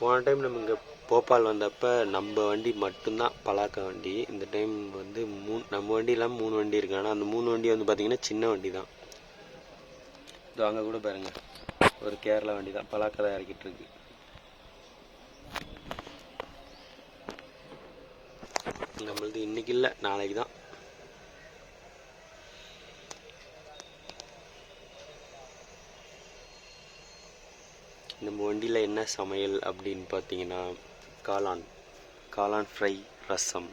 போன டைம் நம்ம இங்கே போபால் வந்தப்போ நம்ம வண்டி மட்டும்தான் பலாக்கா வண்டி. இந்த டைம் வந்து மூணு நம்ம வண்டி இல்லாமல் மூணு வண்டி இருக்கு. ஆனால் அந்த மூணு வண்டி வந்து பார்த்திங்கன்னா சின்ன வண்டி தான். இது அங்கே கூட பாருங்கள் ஒரு கேரளா வண்டி தான். பலாக்கா தான் இறக்கிட்டு இருக்கு. நம்மளது இன்னைக்கு இல்லை நாளைக்கு தான். நம்ம வண்டியில் என்ன சமையல் அப்படின்னு பார்த்தீங்கன்னா காளான். காளான் ஃப்ரை ரசம்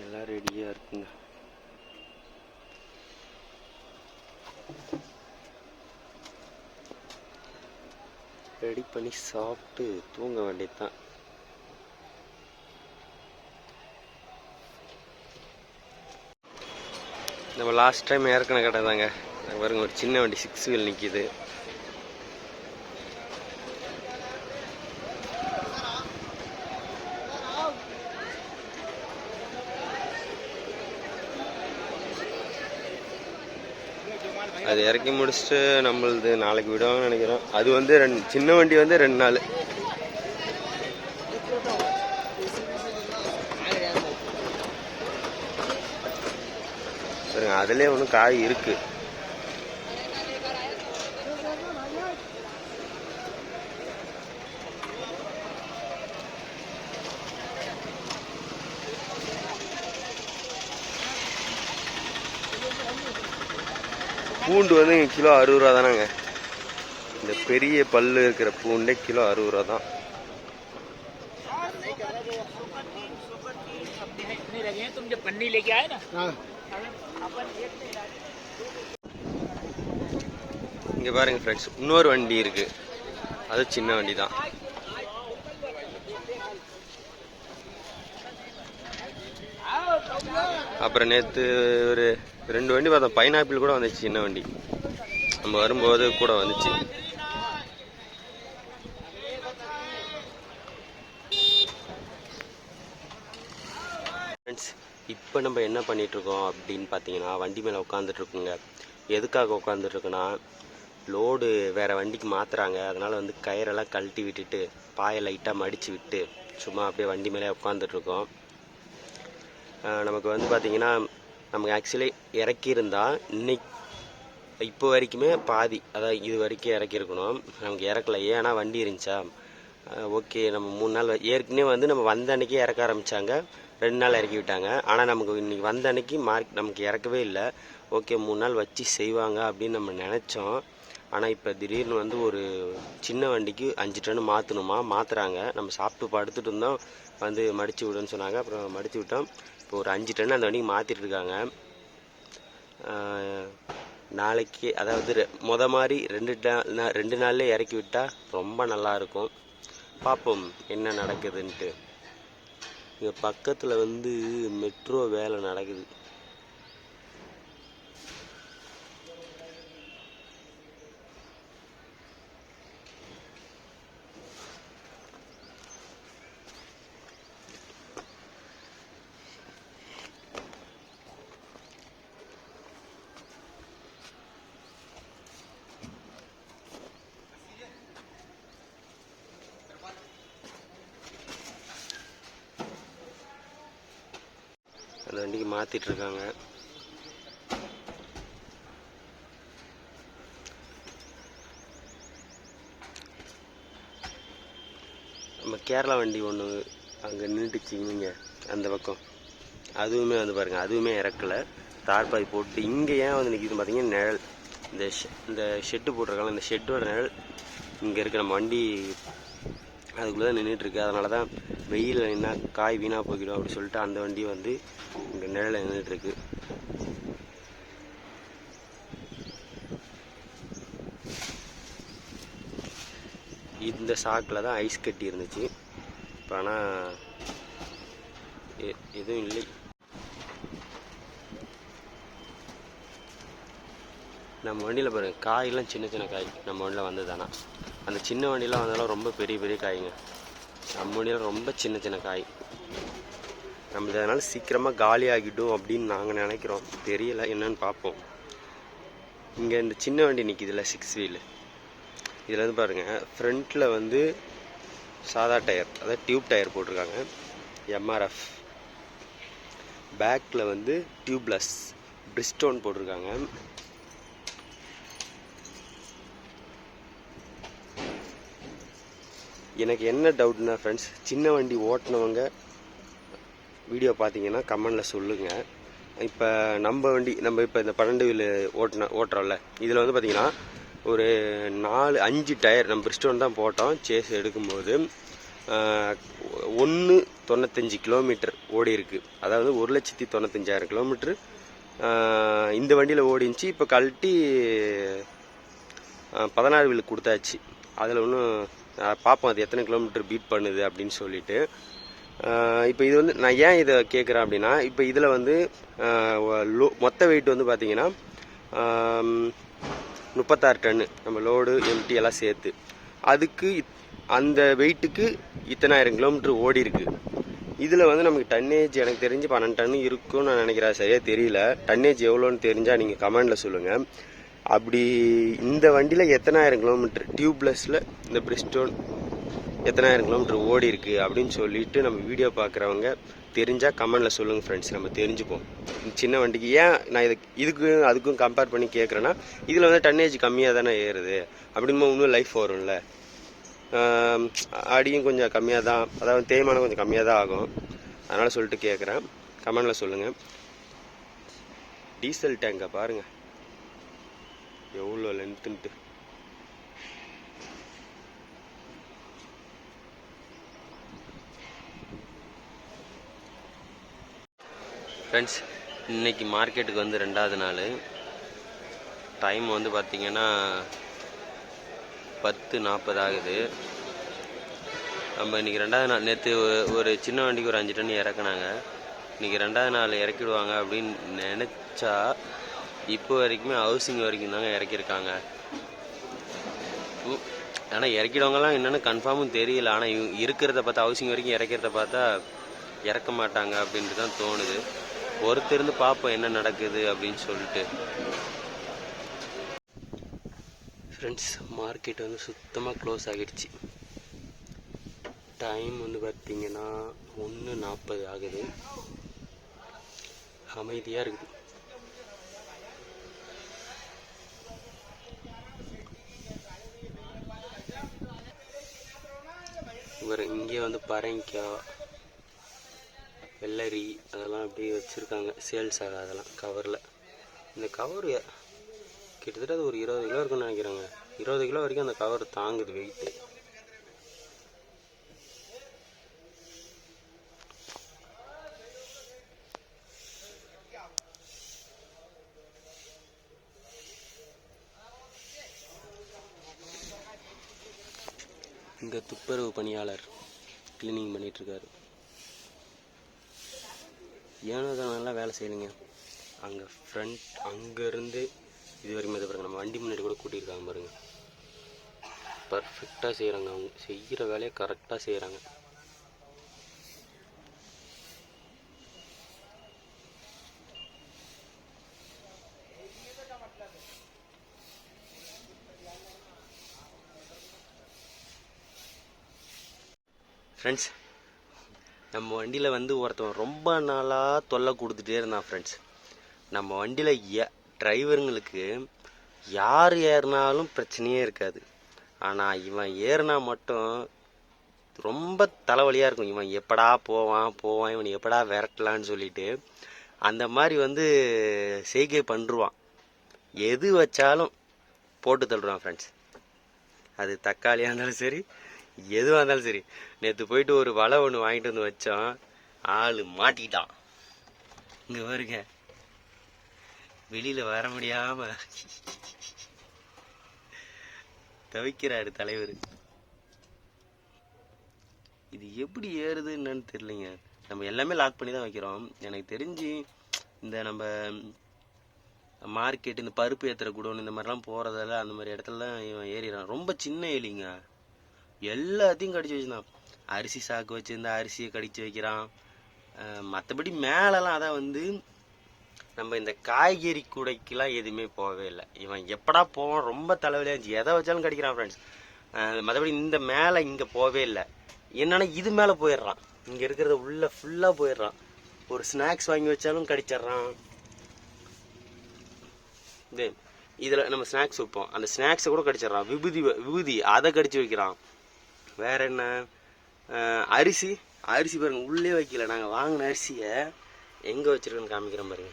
எல்லாம் ரெடியாக இருக்குங்க ரெடி பண்ணி சாப்பிட்டு தூங்க வேண்டியது தான் நம்ம லாஸ்ட் டைம் ஏற்கனவே கடை தாங்க பாருங்க ஒரு சின்ன வண்டி சிக்ஸ் வீல் நிற்கிது அது இறக்கி முடிச்சுட்டு நம்மளது நாளைக்கு விடுவாங்கன்னு நினைக்கிறோம். அது வந்து ரெண்டு சின்ன வண்டி வந்து ரெண்டு நாள். சரிங்க அதுலேயே ஒன்றும் காய் இருக்குது பூண்டு வந்து கிலோ அறுபது ரூபா தானேங்க. இந்த பெரிய பல் இருக்கிற பூண்டே கிலோ அறுபது ரூபா தான். இங்கே பாருங்க ஃப்ரெண்ட்ஸ் இன்னொரு வண்டி இருக்கு. அது சின்ன வண்டி தான். அப்புறம் நேற்று ஒரு ரெண்டு வண்டி பார்த்தோம் பைனாப்பிள் கூட வந்துச்சு சின்ன வண்டி. நம்ம வரும்போது கூட வந்துச்சு. ஃப்ரெண்ட்ஸ் இப்போ நம்ம என்ன பண்ணிகிட்ருக்கோம் அப்படின்னு பார்த்தீங்கன்னா வண்டி மேலே உட்காந்துட்ருக்குங்க எதுக்காக உட்காந்துட்ருக்குன்னா லோடு வேறு வண்டிக்கு மாற்றுறாங்க அதனால் வந்து கயிறெல்லாம் கழட்டி விட்டுட்டு பாயை லைட்டாக மடித்து விட்டு சும்மா அப்படியே வண்டி மேலே உட்காந்துட்ருக்கோம் நமக்கு வந்து பார்த்திங்கன்னா நமக்கு ஆக்சுவலி இறக்கியிருந்தா இன்னைக்கு இப்போ வரைக்குமே பாதி அதாவது இது வரைக்கும் இறக்கியிருக்கணும். நமக்கு இறக்கல ஏன்னா வண்டி இருந்துச்சா? ஓகே நம்ம மூணு நாள் வ- ஏற்கனவே வந்து நம்ம வந்த அன்னைக்கே இறக்க ஆரம்பித்தாங்க ரெண்டு நாள் இறக்கி விட்டாங்க. ஆனால் நமக்கு இன்றைக்கி வந்த அன்னைக்கு மார்க் நமக்கு இறக்கவே இல்லை. ஓகே மூணு நாள் வச்சு செய்வாங்க அப்படின்னு நம்ம நினச்சோம். ஆனால் இப்போ திடீர்னு வந்து ஒரு சின்ன வண்டிக்கு அஞ்சு டன் மாற்றணுமா மாற்றுறாங்க நம்ம சாப்பிட்டு படுத்துட்டு இருந்தோம். வந்து மடித்து விடுன்னு சொன்னாங்க. அப்புறம் மடிச்சு விட்டோம். இப்போ ஒரு அஞ்சு டன் அந்த வண்டிக்கு மாற்றிட்டு இருக்காங்க நாளைக்கு அதாவது ரெ- மொத மாதிரி ரெண்டு ரெண்டு நாளில் இறக்கி விட்டால் ரொம்ப நல்லா இருக்கும். பார்ப்போம் என்ன நடக்குதுன்ட்டு. இங்கே பக்கத்தில் வந்து மெட்ரோ வேலை நடக்குது அந்த வண்டிக்கு இருக்காங்க நம்ம கேரளா வண்டி ஒன்று அங்கே நின்றுச்சுங்க அந்த பக்கம். அதுவுமே வந்து பாருங்கள் அதுவுமே இறக்கல. தார்பாய் போட்டு இங்கே ஏன் வந்து நிற்கிது பார்த்தீங்கன்னா நிழல். இந்த ஷெ- இந்த ஷெட்டு போட்டிருக்காங்க இந்த ஷெட்டோட நிழல். இங்கே இருக்க நம்ம வண்டி அதுக்குள்ளே தான் நின்றுட்டு இருக்கு அதனால தான் வெயில் என்ன காய் வீணாக போய்கிடும் அப்படின்னு சொல்லிட்டு அந்த வண்டி வந்து இங்கே நிழலில் நின்றுட்டு இருக்கு இந்த சாக்கில் தான் ஐஸ் கட்டி இருந்துச்சு. இப்போ ஆனால் எதுவும் இல்லை. நம்ம வண்டியில் பாருங்கள் காயெல்லாம் சின்ன சின்ன காய். நம்ம வண்டியில் வந்ததானா அந்த சின்ன வண்டியெலாம் வந்தாலும் ரொம்ப பெரிய பெரிய காய்ங்க. நம்ம வண்டியெலாம் ரொம்ப சின்ன சின்ன காய். நம்ம அதனால் சீக்கிரமாக காலி ஆகிடும் அப்படின்னு நாங்கள் நினைக்கிறோம். தெரியல என்னன்னு பார்ப்போம். இங்கே இந்த சின்ன வண்டி நிற்கிதுல சிக்ஸ் வீலு இதில் வந்து பாருங்கள் ஃப்ரண்ட்டில் வந்து சாதா டயர் அதாவது டியூப் டயர் போட்டிருக்காங்க. எம்ஆர்எஃப் பேக்கில் வந்து டியூப்லெஸ் பிரிஸ்டோன் போட்டிருக்காங்க. எனக்கு என்ன டவுட்னா ஃப்ரெண்ட்ஸ் சின்ன வண்டி ஓட்டினவங்க வீடியோ பார்த்தீங்கன்னா கமெண்டில் சொல்லுங்கள் இப்போ நம்ம வண்டி நம்ம இப்போ இந்த பன்னெண்டு வீல் ஓட்டின ஓட்டுறோம்ல இதில் வந்து பார்த்தீங்கன்னா ஒரு நாலு அஞ்சு டயர் நம்ம பிரிஸ்டோன் தான் போட்டோம் சேஸ் எடுக்கும்போது ஒன்று தொண்ணூத்தஞ்சு கிலோமீட்டர் ஓடி இருக்கு. அதாவது ஒரு லட்சத்தி தொண்ணூத்தஞ்சாயிரம் கிலோமீட்ரு இந்த வண்டியில் ஓடிச்சு இப்போ கழட்டி பதினாறு வீலுக்கு கொடுத்தாச்சு. அதில் ஒன்றும் பார்ப்போம் அது எத்தனை கிலோமீட்டர் பீட் பண்ணுது அப்படின்னு சொல்லிட்டு. இப்போ இது வந்து நான் ஏன் இதை கேட்குறேன் அப்படின்னா இப்போ இதில் வந்து லோ மொத்த வெயிட் வந்து பார்த்தீங்கன்னா முப்பத்தாறு டன்னு நம்ம லோடு எம்டி எல்லாம் சேர்த்து. அதுக்கு அந்த வெயிட்டுக்கு இத்தனாயிரம் கிலோமீட்டர் ஓடி இருக்கு. இதில் வந்து நமக்கு டன்னேஜ் எனக்கு தெரிஞ்சு பன்னெண்டு டன் இருக்கும்னு நான் நினைக்கிறேன். சரியாக தெரியல. டன்னேஜ் எவ்வளோன்னு தெரிஞ்சால் நீங்கள் கமெண்டில் சொல்லுங்கள் அப்படி இந்த வண்டியில் எத்தனாயிரம் கிலோமீட்டர் டியூப்லெஸ்ஸில் இந்த பிரிஸ்டோன் எத்தனாயிரம் கிலோமீட்டர் ஓடி இருக்கு அப்படின்னு சொல்லிட்டு நம்ம வீடியோ பார்க்குறவங்க தெரிஞ்சால் கமெண்டில் சொல்லுங்கள் ஃப்ரெண்ட்ஸ் நம்ம தெரிஞ்சுப்போம். சின்ன வண்டிக்கு ஏன் நான் இதுக்கு இதுக்கும் அதுக்கும் கம்பேர் பண்ணி கேட்குறேன்னா இதில் வந்து டன்னேஜ் கம்மியாக தானே ஏறுது. அப்படின்னு இன்னும் லைஃப் வரும்ல. அடியும் கொஞ்சம் கம்மியாக தான். அதாவது தேய்மானம் கொஞ்சம் கம்மியாக தான் ஆகும். அதனால் சொல்லிட்டு கேட்குறேன் கமெண்டில் சொல்லுங்கள் டீசல் டேங்கை பாருங்கள் எவ்வளோ லென்த்துன்ட்டு ஃப்ரெண்ட்ஸ் இன்னைக்கு மார்க்கெட்டுக்கு வந்து ரெண்டாவது நாள். டைம் வந்து பார்த்தீங்கன்னா பத்து நாற்பது ஆகுது. நம்ம இன்றைக்கி ரெண்டாவது நாள் நேற்று ஒரு சின்ன வண்டிக்கு ஒரு அஞ்சு டன் இறக்குனாங்க. இன்னைக்கு ரெண்டாவது நாள் இறக்கிடுவாங்க அப்படின்னு நினச்சா இப்போ வரைக்குமே ஹவுசிங் வரைக்கும் தாங்க இறக்கியிருக்காங்க. ஆனால் இறக்கிடவங்கலாம் என்னென்னு கன்ஃபார்மும் தெரியல. ஆனால் இவங்க இருக்கிறத பார்த்தா ஹவுசிங் வரைக்கும் இறக்கிறத பார்த்தா இறக்க மாட்டாங்க அப்படின்ட்டு தான் தோணுது. பொறுத்திருந்து பார்ப்போம் என்ன நடக்குது அப்படின்னு சொல்லிட்டு. ஃப்ரெண்ட்ஸ் மார்க்கெட் வந்து சுத்தமாக க்ளோஸ் ஆகிடுச்சு. டைம் வந்து பார்த்தீங்கன்னா ஒன்று நாற்பது ஆகுது. அமைதியாக இருக்குது. இவர் இங்கே வந்து பரங்கிக்காய் வெள்ளரி அதெல்லாம் அப்படியே வச்சுருக்காங்க. சேல்ஸ் ஆக அதெல்லாம் கவரில் இந்த கவர் கிட்டத்தட்ட அது ஒரு இருபது கிலோ இருக்குன்னு நினைக்கிறேங்க. இருபது கிலோ வரைக்கும் அந்த கவர் தாங்குது வெயிட்டு இங்கே துப்புரவு பணியாளர் க்ளீனிங் பண்ணிகிட்ருக்காரு ஏனோ தான் நல்லா வேலை செய்யலைங்க. அங்கே ஃப்ரண்ட் அங்கேருந்து இது வரைக்கும் இதை பாருங்கள் நம்ம வண்டி முன்னாடி கூட கூட்டியிருக்காங்க பாருங்கள் பர்ஃபெக்டாக செய்கிறாங்க அவங்க. செய்கிற வேலையை கரெக்டாக செய்கிறாங்க ஃப்ரெண்ட்ஸ் நம்ம வண்டியில் வந்து ஒருத்தவன் ரொம்ப நாளாக தொல்லை கொடுத்துட்டே இருந்தான் ஃப்ரெண்ட்ஸ் நம்ம வண்டியில் ஏ டிரைவருங்களுக்கு யார் ஏறினாலும் பிரச்சனையே இருக்காது. ஆனால் இவன் ஏறினா மட்டும் ரொம்ப தலைவலியாக இருக்கும். இவன் எப்படா போவான் போவான் இவன் எப்படா விரட்டலான்னு சொல்லிட்டு அந்த மாதிரி வந்து செய்கை பண்ணுருவான் எது வச்சாலும் போட்டு தள்ளுறான் ஃப்ரெண்ட்ஸ் அது தக்காளியாக இருந்தாலும் சரி எதுவாக இருந்தாலும் சரி. நேற்று போயிட்டு ஒரு வலை ஒன்று வாங்கிட்டு வந்து வச்சோம். ஆள் மாட்டிக்கிட்டான். இங்கே வருங்க வெளியில் வர முடியாம. தவிக்கிறாரு தலைவர். இது எப்படி ஏறுது என்னன்னு தெரியலைங்க. நம்ம எல்லாமே லாக் பண்ணி தான் வைக்கிறோம். எனக்கு தெரிஞ்சு இந்த நம்ம மார்க்கெட் இந்த பருப்பு ஏற்றுற குடோன் இந்த மாதிரிலாம் போகிறதால அந்த மாதிரி இடத்துலலாம் இவன் ஏறிடுறான். ரொம்ப சின்ன எலிங்க. எல்லாத்தையும் கடிச்சு வச்சுருந்தான். அரிசி சாக்கு வச்சுருந்தா அரிசியை கடிச்சு வைக்கிறான். மற்றபடி மேலெல்லாம் அதான் வந்து நம்ம இந்த காய்கறி கூடைக்கெலாம் எதுவுமே போகவே இல்லை. இவன் எப்படா போவான்? ரொம்ப தலைவலியாக இருந்துச்சு. எதை வச்சாலும் கடிக்கிறான் ஃப்ரெண்ட்ஸ் மற்றபடி இந்த மேலே இங்கே போகவே இல்லை. என்னன்னா இது மேலே போயிடுறான். இங்கே இருக்கிறத உள்ளே ஃபுல்லாக போயிடுறான். ஒரு ஸ்நாக்ஸ் வாங்கி வச்சாலும் கடிச்சிட்றான். இது இதில் நம்ம ஸ்நாக்ஸ் வைப்போம். அந்த ஸ்நாக்ஸை கூட கடிச்சிட்றான். விபூதி விபூதி அதை கடிச்சு வைக்கிறான். வேற என்ன? அரிசி. அரிசி பாருங்க உள்ளே வைக்கல. நாங்கள் வாங்கின அரிசியை எங்கே வச்சிருக்கோன்னு காமிக்கிறேன் பாருங்க.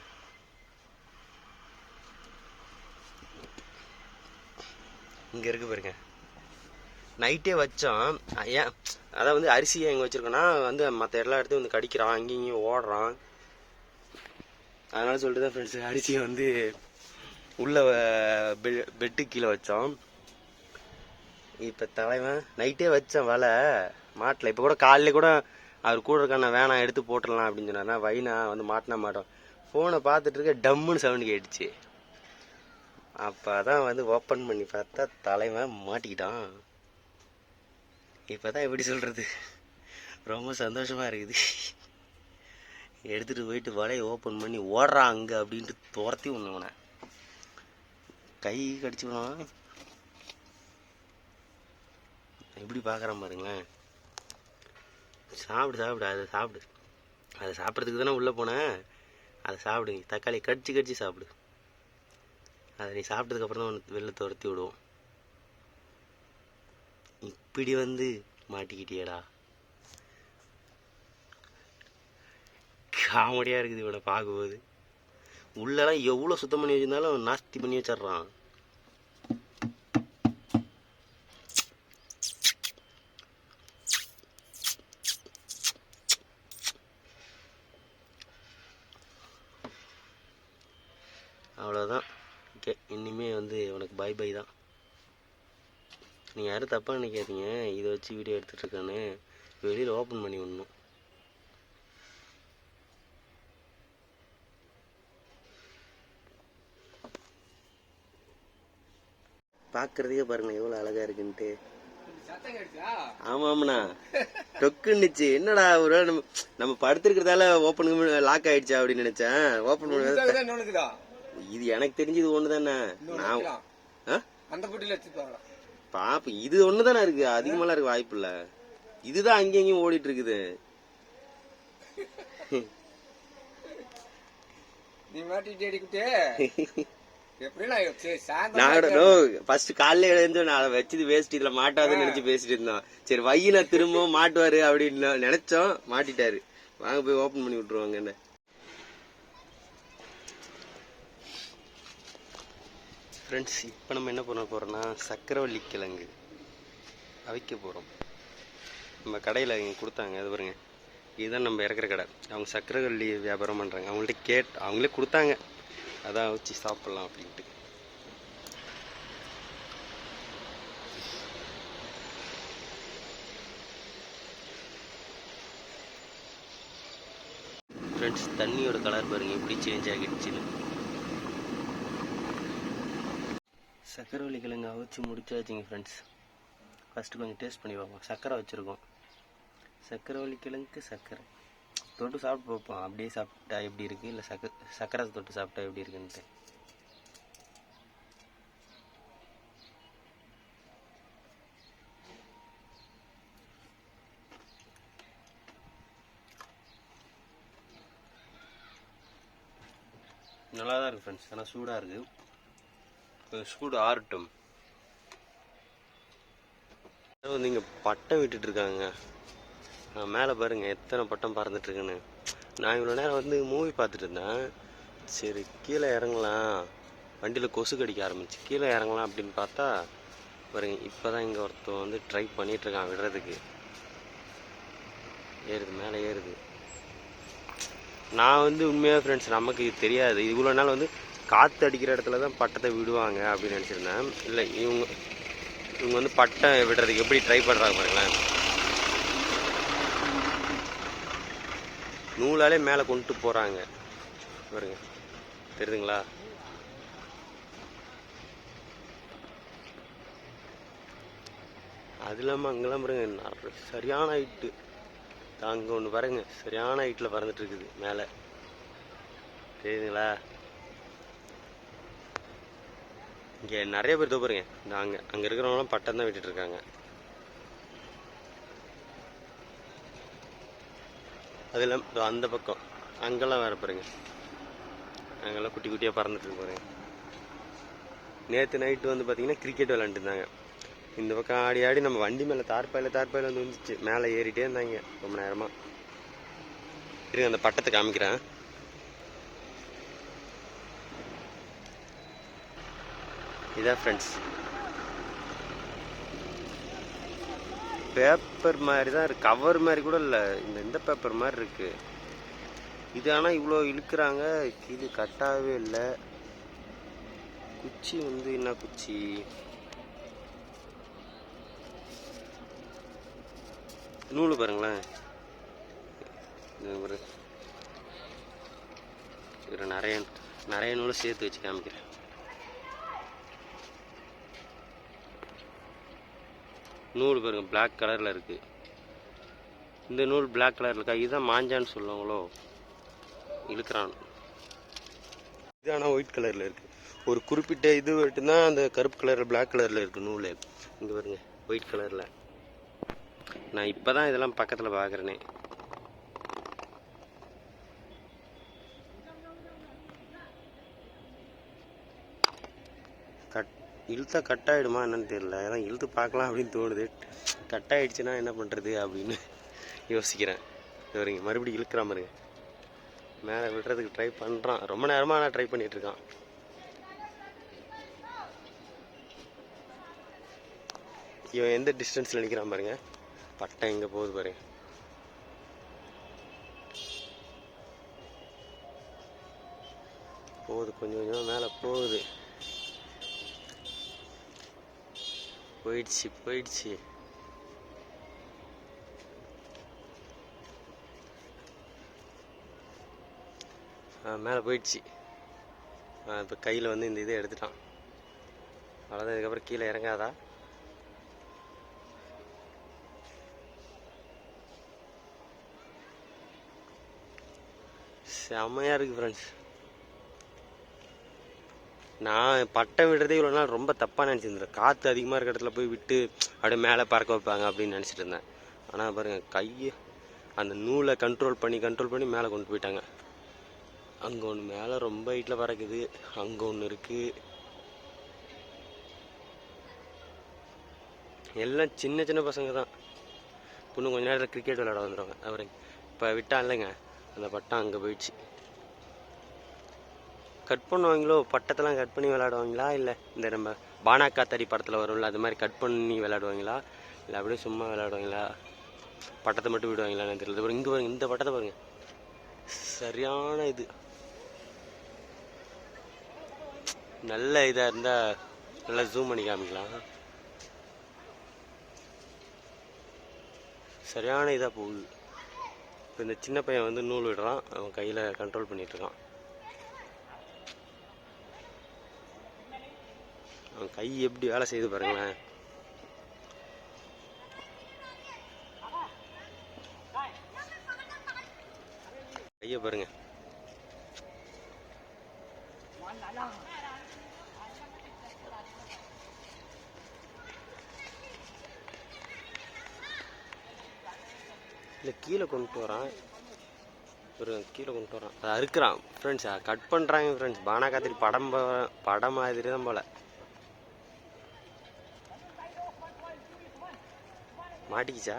இங்கே இருக்கு பாருங்க. நைட்டே வச்சோம். ஏன் அதான் வந்து அரிசியை எங்கே வச்சுருக்கோன்னா வந்து மற்ற எல்லா இடத்தையும் வந்து கடிக்கிறான். அங்கேயும் இங்கேயும் ஓடுறான். அதனால சொல்லிட்டு தான் ஃப்ரெண்ட்ஸ் அரிசியை வந்து உள்ள பெட்டு கீழே வச்சோம். இப்போ தலைவன் நைட்டே வச்சேன் வலை மாட்டல. இப்போ கூட காலையில கூட அவர் கூட இருக்கான வேணாம் எடுத்து போட்டுடலாம் அப்படின்னு சொன்னார்னா வைனா வந்து மாட்டினா மாட்டோம். ஃபோனை பார்த்துட்டு இருக்க டம்முன்னு சவுண்டு கேட்டுச்சு. அப்போ தான் வந்து ஓப்பன் பண்ணி பார்த்தா தலைவன் மாட்டிக்கிட்டான். இப்போ தான் எப்படி சொல்கிறது ரொம்ப சந்தோஷமாக இருக்குது. எடுத்துகிட்டு போயிட்டு வலையை ஓப்பன் பண்ணி ஓடுறான் அங்கே அப்படின்ட்டு துரத்தி விடணுண்ணே கை கடிச்சுடுவான் எப்படி பார்க்குறான் பாருங்களேன். சாப்பிடு சாப்பிடு அதை சாப்பிடு. அதை சாப்பிட்றதுக்கு தானே உள்ளே போனேன் அதை சாப்பிடு தக்காளி கடிச்சு கடிச்சு சாப்பிடு. அதை நீ சாப்பிட்டதுக்கப்புறம் தான் உனக்கு வெளில துரத்தி விடுவோம். இப்படி வந்து மாட்டிக்கிட்டியடா. காமெடியாக இருக்குது இவனை பார்க்கும்போது. உள்ளெல்லாம் எவ்வளோ சுத்தம் பண்ணி வச்சிருந்தாலும் நாஸ்தி பண்ணி வச்சிடுறான் அவ்வளோதான் ஓகே இனிமே வந்து உனக்கு பை பை தான் நீங்கள் யாரும் தப்பாக நினைக்காதீங்க. இதை வச்சு வீடியோ எடுத்துகிட்டு இருக்கேன்னு வெளியில் ஓப்பன் பண்ணி விடணும். பார்க்குறதுக்கே பாருங்க எவ்வளோ அழகா இருக்குன்ட்டு. ஆமாம்ண்ணா டொக்குன்னுச்சு. என்னடா ஒரு நம்ம நம்ம படுத்திருக்கிறதால ஓப்பன் லாக் ஆயிடுச்சா அப்படின்னு நினைச்சேன். ஓப்பன் பண்ண இது எனக்கு தெரிஞ்சது ஒன்று தானே நான் அந்த புட்டில வச்சுப்பாங்களா பாப்பு இது ஒன்று தானே இருக்கு? அதிகமாலாம் இருக்க வாய்ப்பு இல்லை இதுதான் அங்கேயும் இங்கேயும் ஓடிட்டு இருக்குது நீ மாட்டிட்டு அடிக்கிட்டே காலையில எழுந்து நான் வச்சது வேஸ்ட் இதுல மாட்டாதுன்னு நினைச்சு பேசிட்டு இருந்தோம். சரி வையில திரும்பவும் மாட்டுவாரு அப்படின்னு நினைச்சோம். மாட்டிட்டாரு. வாங்க போய் ஓபன் பண்ணி விட்டுருவாங்க என்ன. ஃப்ரெண்ட்ஸ் இப்போ நம்ம என்ன பண்ண போகிறோன்னா சக்கரவள்ளி கிழங்கு அவிக்க போகிறோம் நம்ம கடையில் அவங்க கொடுத்தாங்க அது பாருங்க. இதுதான் நம்ம இறக்குற கடை. அவங்க சக்கரவள்ளி வியாபாரம் பண்ணுறாங்க அவங்கள்ட்ட கேட் அவங்களே கொடுத்தாங்க. அதான் வச்சு சாப்பிட்லாம் அப்படின்ட்டு. ஃப்ரெண்ட்ஸ் தண்ணியோட கலர் பாருங்க எப்படி சேஞ்ச் ஆகிடுச்சுன்னு. சக்கரவள்ளி கிழங்கு அவிச்சு முடிச்சாச்சுங்க ஃப்ரெண்ட்ஸ் ஃபஸ்ட்டு கொஞ்சம் டேஸ்ட் பண்ணி பார்ப்போம். சர்க்கரை வச்சுருக்கோம். சக்கரவள்ளி கிழங்குக்கு சர்க்கரை தொட்டு சாப்பிட்டு பார்ப்போம். அப்படியே சாப்பிட்டா எப்படி இருக்குது இல்லை சக்க சக்கரை தொட்டு சாப்பிட்டா எப்படி இருக்குன்ட்டு. நல்லா தான் இருக்குது ஃப்ரெண்ட்ஸ் ஆனால் சூடாக இருக்குது கொஞ்சம் சூடு ஆறட்டும். வந்து இங்கே பட்டம் விட்டுட்டு இருக்காங்க. மேலே பாருங்க எத்தனை பட்டம் பறந்துட்டு இருக்குன்னு. நான் இவ்வளோ நேரம் வந்து மூவி பார்த்துட்டு இருந்தேன். சரி கீழே இறங்கலாம். வண்டியில் கொசு கடிக்க ஆரம்பிச்சு கீழே இறங்கலாம் அப்படின்னு பார்த்தா பாருங்க இப்போ தான் இங்கே ஒருத்தன் வந்து ட்ரை பண்ணிட்டு இருக்கான் விடுறதுக்கு. ஏறுது மேலே ஏறுது. நான் வந்து உண்மையாக ஃப்ரெண்ட்ஸ் நமக்கு தெரியாது. இவ்வளோ நாள் வந்து காற்று அடிக்கிற இடத்துல தான் பட்டத்தை விடுவாங்க அப்படின்னு நினச்சிருந்தேன். இல்லை இவங்க இவங்க வந்து பட்டை விடுறதுக்கு எப்படி ட்ரை பண்ணுறாங்க பாருங்களேன். நூலாலே மேலே கொண்டு போகிறாங்க பாருங்க. தெரியுதுங்களா? அது இல்லாமல் அங்கெல்லாம் பாருங்க சரியான ஹைட்டு தாங்க ஒன்று பாருங்க சரியான ஹைட்டில் பறந்துட்டு இருக்குது மேலே. தெரியுதுங்களா? இங்கே நிறைய பேர் இதோ நாங்கள் இந்த அங்கே அங்கே இருக்கிறவங்களாம் பட்டம் தான் விட்டுட்ருக்காங்க அது இல்லாமல் இதோ அந்த பக்கம். அங்கெல்லாம் வேற பாருங்க. அங்கெல்லாம் குட்டி குட்டியாக பறந்துட்டு போகிறேங்க பாருங்க. நேற்று நைட்டு வந்து பார்த்தீங்கன்னா கிரிக்கெட் விளாண்டுருந்தாங்க இந்த பக்கம் ஆடி ஆடி நம்ம வண்டி மேலே தார்பாயில் தார்பாயில் வந்து வந்துச்சு மேலே ஏறிட்டே இருந்தாங்க. ரொம்ப நேரமாக இருங்க அந்த பட்டத்தை காமிக்கிறேன். இதான் ஃப்ரெண்ட்ஸ் பேப்பர் மாதிரி தான் இருக்கு. கவர் மாதிரி கூட இல்லை. இந்த இந்த பேப்பர் மாதிரி இருக்கு. இது ஆனால் இவ்வளோ இழுக்கிறாங்க. கீழே கட்டாகவே இல்லை. குச்சி வந்து என்ன குச்சி? நூல் பாருங்களேன். ஒரு நிறைய நிறைய நூலை சேர்த்து வச்சு காமிக்கிறேன். நூல் பாருங்க பிளாக் கலரில் இருக்குது இந்த நூல் பிளாக் கலரில் இருக்கா? இதுதான் மாஞ்சான்னு சொல்லுவாங்களோ? இழுக்கிறான். இது ஆனால் ஒயிட் கலரில் இருக்குது ஒரு குறிப்பிட்ட இது மட்டும்தான் அந்த கருப்பு கலரில் பிளாக் கலரில் இருக்குது நூல். இங்கே பாருங்க ஒயிட் கலரில் நான் இப்போ தான் இதெல்லாம் பக்கத்தில் பார்க்குறேனே கட் இழுத்தா கட் ஆகிடுமா என்னன்னு தெரியல. அதான் இழுத்து பார்க்கலாம் அப்படின்னு தோணுது. கட் ஆயிடுச்சுன்னா என்ன பண்ணுறது அப்படின்னு யோசிக்கிறேன். இவருங்க மறுபடியும் இழுக்கிற மாதிரி. மேலே விடுறதுக்கு ட்ரை பண்ணுறான் ரொம்ப நேரமாக நான் ட்ரை பண்ணிட்டு இருக்கான் இவன் எந்த டிஸ்டன்ஸில் நிற்கிறான் பாருங்க. பட்டம் எங்கே போகுது பாருங்க. போகுது கொஞ்சம் கொஞ்சமாக மேலே போகுது. போயிடுச்சு போயிடுச்சு. மேலே போயிடுச்சு. இப்போ கையில் வந்து இந்த இதை எடுத்துட்டான். அவ்வளோதான் இதுக்கப்புறம் கீழே இறங்காதா? செம்மையாக இருக்குது ஃப்ரெண்ட்ஸ் நான் பட்டம் விடுறதே இவ்வளோ நாள் ரொம்ப தப்பாக நினச்சிருந்தேன். காற்று அதிகமாக இருக்கிற இடத்துல போய் விட்டு அப்படியே மேலே பறக்க வைப்பாங்க அப்படின்னு நினச்சிட்டு இருந்தேன். ஆனால் பாருங்கள் கையை அந்த நூலை கண்ட்ரோல் பண்ணி கண்ட்ரோல் பண்ணி மேலே கொண்டு போயிட்டாங்க. அங்கே ஒன்று மேலே ரொம்ப ஹைட்டில் பறக்குது. அங்கே ஒன்று இருக்குது எல்லாம் சின்ன சின்ன பசங்க தான். இன்னும் கொஞ்ச நேரத்தில் கிரிக்கெட் விளையாட வந்துடுவாங்க அப்புறம் இப்போ விட்டான் இல்லைங்க. அந்த பட்டம் அங்கே போயிடுச்சு. கட் பண்ணுவாங்களோ? பட்டத்தெல்லாம் கட் பண்ணி விளாடுவாங்களா இல்லை இந்த நம்ம பானாக்காத்தடி படத்தில் வரும்ல அது மாதிரி கட் பண்ணி விளாடுவாங்களா இல்லை அப்படியே சும்மா விளாடுவாங்களா பட்டத்தை மட்டும் விடுவாங்களான்னு தெரியல. பாருங்க இங்கே பாருங்க இந்த பட்டத்தை பாருங்க. சரியான இது. நல்ல இதாக இருந்தால் நல்லா ஜூம் பண்ணி காமிக்கலாம். சரியான இதாக போகுது. இப்போ இந்த சின்ன பையன் வந்து நூல் விடுறான். அவன் கையில் கண்ட்ரோல் பண்ணிட்டு அவன் கை எப்படி வேலை செய்யுது பாருங்களேன். கையை பாருங்க. இல்லை கீழே கொண்டு வரான். ஒரு கீழே கொண்டு வரான். அதை அறுக்கிறான் ஃப்ரெண்ட்ஸ் கட் பண்ணுறாங்க ஃப்ரெண்ட்ஸ் பானா காத்திரி படம் படம் மாதிரி தான் போல. மாட்டிக்கிச்சா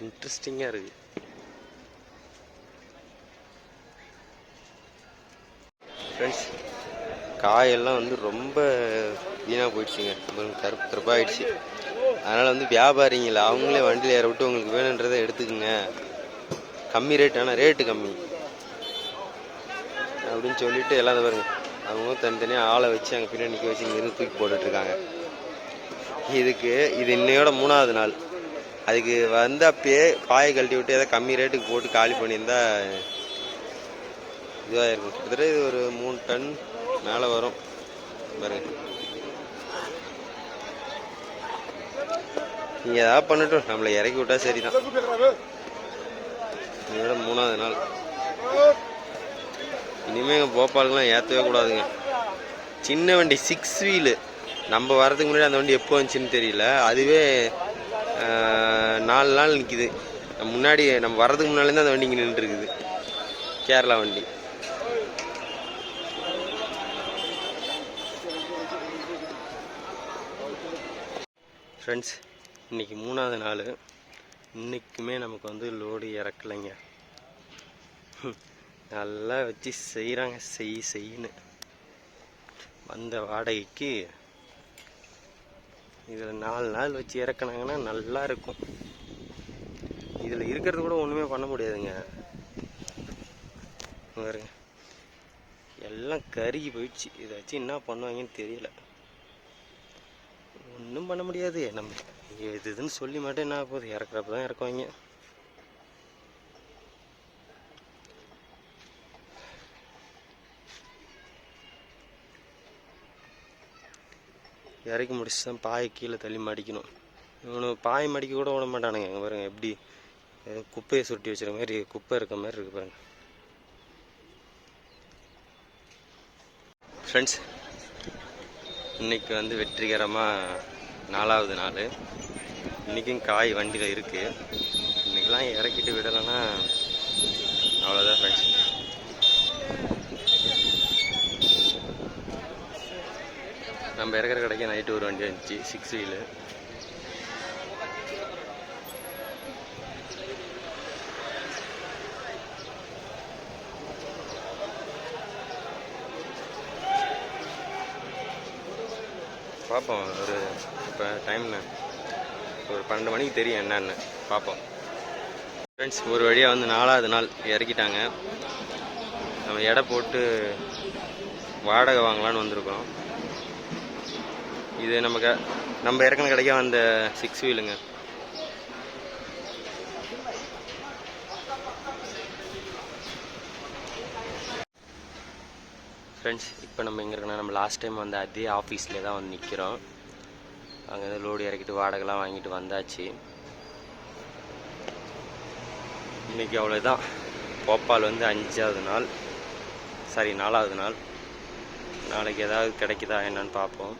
இன்ட்ரெஸ்டிங்காக இருக்கு ஃப்ரெண்ட்ஸ் காயெல்லாம் வந்து ரொம்ப வீணாக போயிடுச்சுங்க. கருப்பு கருப்பாக ஆயிடுச்சு அதனால் வந்து வியாபாரிங்கள அவங்களே வண்டியில் ஏற விட்டு உங்களுக்கு வேணுன்றதை எடுத்துக்கோங்க. கம்மி ரேட் ஆனால் ரேட்டு கம்மி. அப்படின்னு சொல்லிட்டு எல்லாம் பாருங்க அவங்க தனித்தனியாக ஆளை வச்சு அங்கே பின்னாடி நிற்க வச்சு இங்கேருந்து தூக்கி போட்டுட்ருக்காங்க இதுக்கு இது இன்னையோட மூணாவது நாள். அதுக்கு வந்து அப்பயே பாயை கழட்டி விட்டு ஏதாவது கம்மி ரேட்டுக்கு போட்டு காலி பண்ணியிருந்தால் இதுவாக இருக்கும் கிட்டத்தட்ட இது ஒரு மூணு டன் மேலே வரும். பாருங்க. நீங்கள் ஏதாவது பண்ணட்டும். நம்மளை இறக்கி விட்டா சரி தான் இதோட மூணாவது நாள். இனிமேல் எங்கள் போபாலுக்குலாம் ஏற்றவே கூடாதுங்க. சின்ன வண்டி சிக்ஸ் வீலு நம்ம வரதுக்கு முன்னாடி அந்த வண்டி எப்போ வந்துச்சுன்னு தெரியல. அதுவே நாலு நாள் நிற்கிது முன்னாடி நம்ம வரதுக்கு முன்னாலேருந்து அந்த வண்டி இங்கே நின்றுருக்குது. கேரளா வண்டி. ஃப்ரெண்ட்ஸ் இன்றைக்கி மூணாவது நாள். இன்றைக்குமே நமக்கு வந்து லோடு இறக்கலைங்க. நல்லா வச்சு செய்கிறாங்க செய் செய்யுன்னு வந்த வாடகைக்கு இதில் நாலு நாள் வச்சு இறக்குனாங்கன்னா நல்லா இருக்கும். இதில் இருக்கிறது கூட ஒன்றுமே பண்ண முடியாதுங்க. பாருங்க. எல்லாம் கருகி போயிடுச்சு. இதை வச்சு என்ன பண்ணுவாங்கன்னு தெரியல. ஒன்றும் பண்ண முடியாது. நம்ம எது இதுன்னு சொல்லி மட்டும் என்ன போகுது? இறக்குறப்ப தான் இறக்குவாங்க. இறக்கி முடிச்சு தான் பாயை கீழே தள்ளி மடிக்கணும். இவனு பாய் மடிக்க கூட விட மாட்டானுங்க. இங்கே பாருங்க எப்படி குப்பையை சுட்டி வச்சிருக்க மாதிரி குப்பை இருக்க மாதிரி இருக்கு பாருங்க. ஃப்ரெண்ட்ஸ் இன்னைக்கு வந்து வெற்றிகரமாக நாலாவது நாள். இன்றைக்கும் காய் வண்டியில் இருக்குது இன்றைக்கெலாம் இறக்கிட்டு விடலைன்னா அவ்வளோதான் ஃப்ரெண்ட்ஸ் நம்ம இறக்குற கடைக்கு நைட்டு ஒரு வண்டி வந்துச்சு சிக்ஸ் வீலு பார்ப்போம் ஒரு இப்போ டைம்னு ஒரு பன்னெண்டு மணிக்கு தெரியும் என்னன்னு. பார்ப்போம். ஃப்ரெண்ட்ஸ் ஒரு வழியாக வந்து நாலாவது நாள் இறக்கிட்டாங்க. நம்ம எடை போட்டு வாடகை வாங்கலான்னு வந்திருக்கோம். இது நமக்கு நம்ம இறக்கின கிடைக்க வந்த சிக்ஸ் வீலுங்க ஃப்ரெண்ட்ஸ் இப்போ நம்ம எங்கே இருக்கோம்னா நம்ம லாஸ்ட் டைம் வந்து அதே ஆஃபீஸில் தான் வந்து நிற்கிறோம் அங்கேருந்து லோடு இறக்கிட்டு வாடகைலாம் வாங்கிட்டு வந்தாச்சு. இன்றைக்கி அவ்வளோதான் போப்பால் வந்து அஞ்சாவது நாள். சாரி நாலாவது நாள். நாளைக்கு ஏதாவது கிடைக்குதா என்னன்னு பார்ப்போம்.